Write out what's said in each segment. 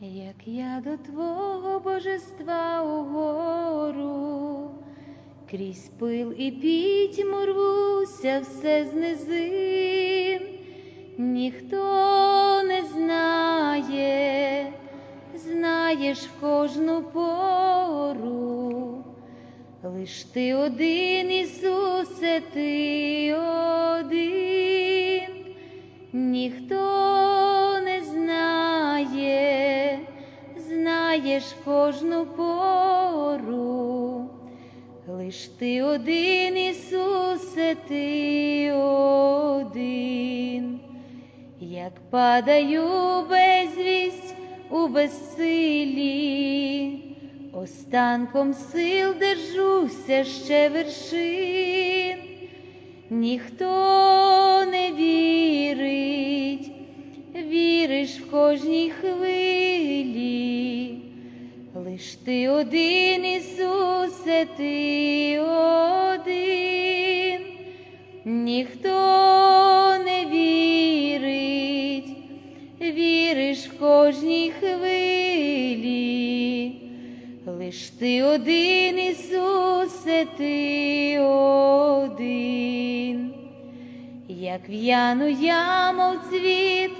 як я до Твого божества угору, крізь пил і пітьму рвуся все з ніхто не знає, знаєш кожну пору. Лиш ти один, Ісусе, ти один, ніхто знаєш кожну пору. Лиш ти один, Ісусе, ти один, як падаю безвість у безсилі. Останком сил держуся ще вершин, ніхто не вірить, віриш в кожній хвилі, лиш ти один, Ісусе, ти один, ніхто не вірить, віриш в кожній хвилі. Лиш ти один, Ісусе, ти один, як в'яну я, мов цвіт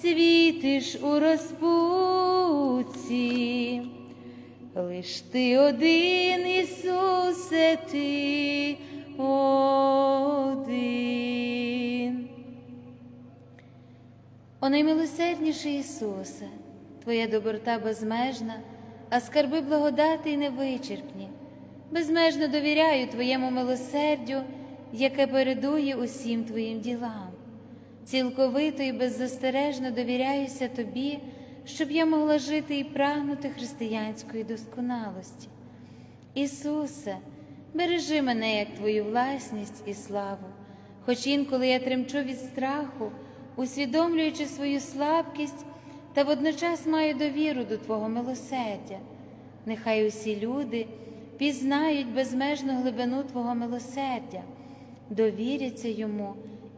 світиш у розпуці. Лиш ти один, Ісусе, ти один. О наймилосердніший Ісусе, Твоя доброта безмежна, а скарби благодати й невичерпні. Безмежно довіряю Твоєму милосердю, яке передує усім Твоїм ділам. Цілковито і беззастережно довіряюся Тобі, щоб я могла жити і прагнути християнської досконалості. Ісусе, бережи мене як Твою власність і славу, хоч інколи я тремчу від страху, усвідомлюючи свою слабкість та водночас маю довіру до Твого милосердя. Нехай усі люди пізнають безмежну глибину Твого милосердя, довіряться йому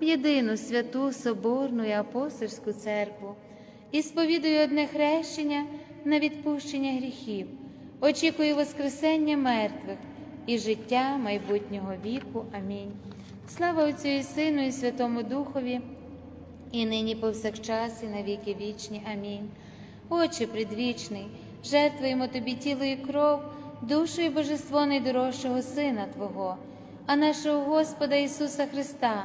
в єдину святу Соборну і апостольську церкву, і сповідую одне хрещення на відпущення гріхів, очікую Воскресення мертвих і життя майбутнього віку. Амінь. Слава Отцю і Сину, і Святому Духові, і нині повсякчас, і на віки вічні. Амінь. Отче предвічний, жертвуємо Тобі тіло і кров, душу і божество найдорожчого Сина Твого, а нашого Господа Ісуса Христа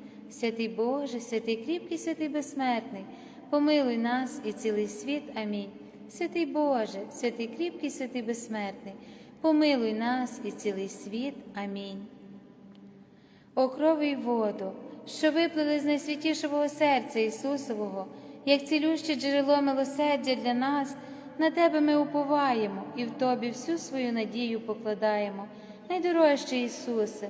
Святий Боже, святий кріпкий, святий безсмертний, помилуй нас і цілий світ. Амінь. Святий Боже, святий кріпкий, святий безсмертний, помилуй нас і цілий світ. Амінь. О крові й воду, що виплили з найсвятішого серця Ісусового, як цілюще джерело милосердя для нас, на Тебе ми уповаємо і в Тобі всю свою надію покладаємо. Найдорожчий Ісусе,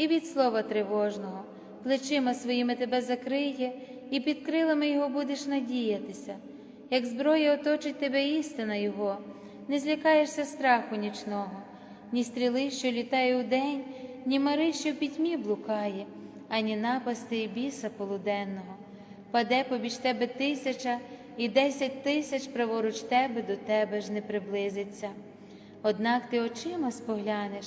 і від слова тривожного, плечима своїми тебе закриє, і під крилами Його будеш надіятися, як зброя оточить тебе істина Його, не злякаєшся страху нічного, ні стріли, що літає удень, ні мари, що в пітьмі блукає, ані напасти і біса полуденного. Паде побіч тебе тисяча, і десять тисяч праворуч тебе до тебе ж не приблизиться. Однак ти очима споглянеш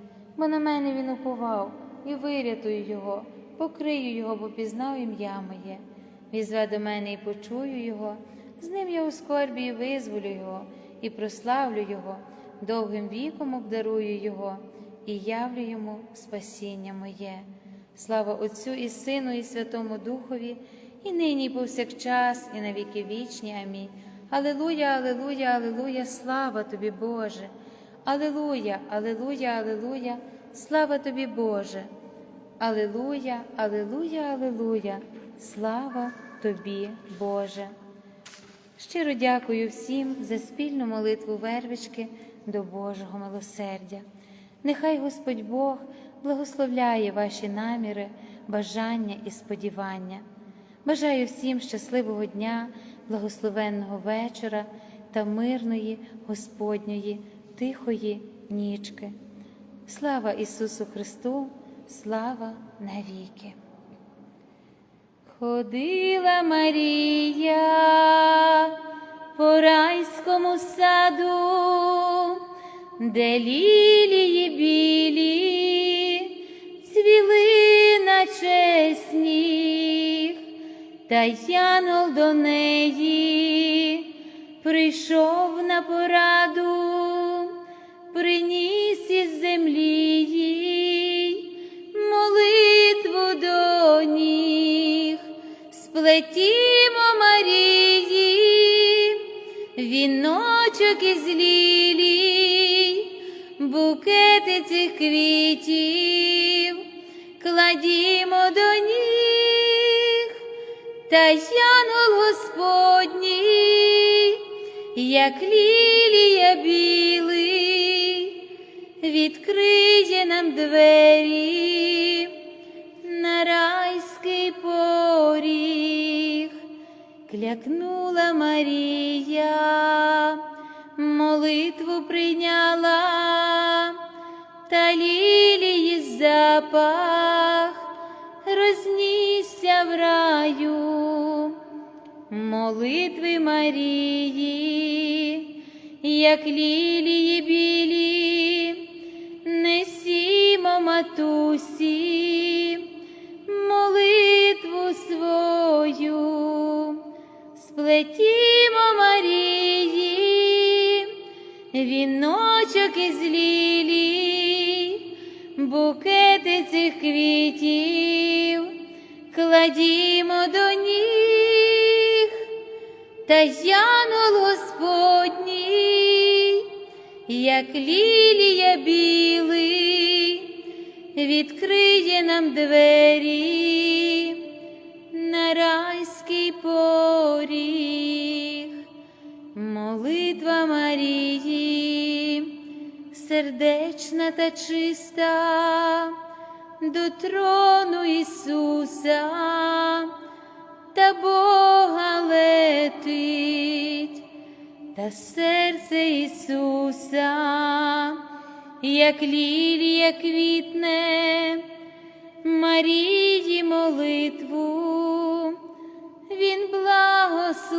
бо на мене він уповав, і вирятую його, покрию його, бо пізнав ім'я моє. Візве до мене і почую його, з ним я у скорбі і визволю його, і прославлю його, довгим віком обдарую його, і явлю йому спасіння моє. Слава Отцю і Сину, і Святому Духові, і нині, і повсякчас, і на віки вічні. Амінь. Алилуя, Алилуя, Алилуя, слава тобі, Боже. Алилуя, Алилуя, Алилуя, слава тобі, Боже. Алилуя, Алилуя, Алилуя, слава тобі, Боже. Щиро дякую всім за спільну молитву вервички до Божого милосердя. Нехай Господь Бог благословляє ваші наміри, бажання і сподівання. Бажаю всім щасливого дня, благословенного вечора та мирної Господньої, тихої нічки. Слава Ісусу Христу, слава навіки! Ходила Марія по райському саду, де лілії білі цвіли на чесніг, та янгол до неї прийшов на пораду, віночок із букети цих квітів, кладімо до ніг, та янгол Господній як лілія білий, відкриє нам двері на райський поріг, клякнула Марія, молитву прийняла, та лілії запах рознісся в раю. Молитви Марії, як лілії білі, несімо матусі, віночок із лілій, букети цих квітів, кладімо до ніг, та янгол Господній, як лілія білий, відкриє нам двері сердечна та чиста, до трону Ісуса. Та Бога летить, та серце Ісуса, як лілія квітне, Марії молитву, Він благословить,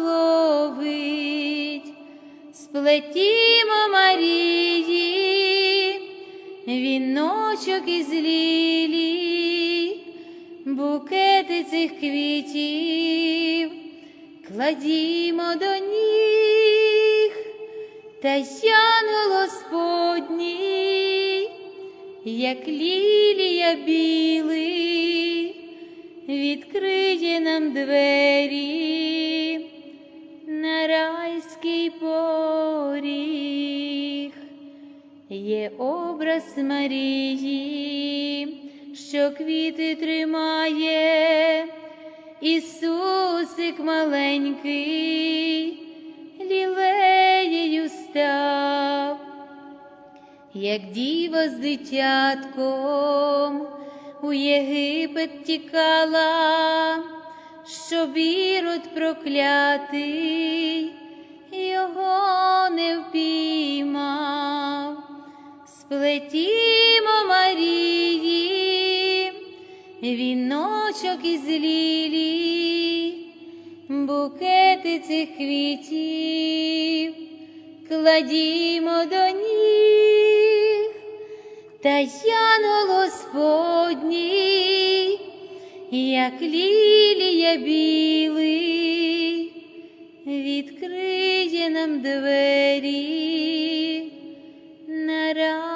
сплетімо Марії, віночок із лілій, букети цих квітів, кладімо до ніг, та янгол Господній, як лілія білий, відкриє нам двері на райський поріг. Є образ Марії, що квіти тримає, Ісусик маленький, лілеєю став, як діва з дитятком у Єгипет тікала, щоб ірод проклятий його не впіймав. Сплетімо Марії, віночок із лілій, букети цих квітів, кладімо до ніг, та янгол Господній, як лілія білий, відкриє нам двері на.